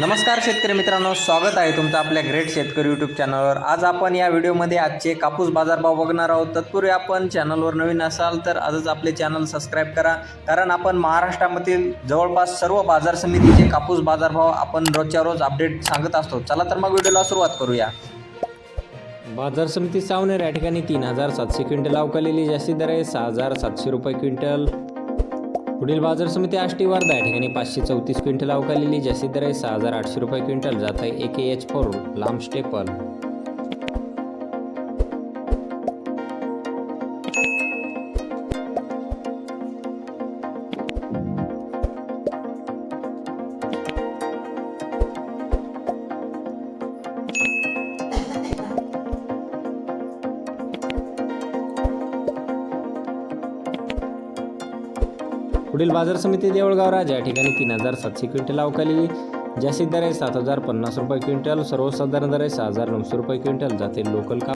नमस्कार शेतकरी मित्रांनो स्वागत आहे तुमचं आपल्या ग्रेट शेतकरी यूट्यूब चॅनलवर आज आपण या व्हिडिओमध्ये आजचे कापूस बाजारभाव बघणार आहोत. तत्पूर्वी आपण चॅनलवर नवीन असाल तर आजच आपले चॅनल सबस्क्राईब करा. कारण आपण महाराष्ट्रामधील जवळपास सर्व बाजार समितीचे कापूस बाजारभाव आपण रोजच्या रोज अपडेट सांगत असतो. चला तर मग व्हिडिओला सुरुवात करूया. बाजार समिती सावनेर या ठिकाणी तीन हजार सातशे क्विंटल अवकालेली जास्ती दर आहे. सहा हजार सातशे रुपये क्विंटल. पुढील बाजार समिती आष्टी वर्धा या ठिकाणी पाचशे चौतीस क्विंटल अवकालेली जास्तीत दर आहे सहा हजार आठशे रुपये क्विंटल जात आहे. ए के एच फोर लांब स्टेपल. पुढील बाजार समिती देवळगाव राजा या ठिकाणी तीन हजार सातशे क्विंटल अवकाली जास्तीत दर आहे सात हजार पन्नास रुपये क्विंटल सर्वसाधारण दर आहे सहा हजार नऊशे रुपये क्विंटल. जाते लोकल का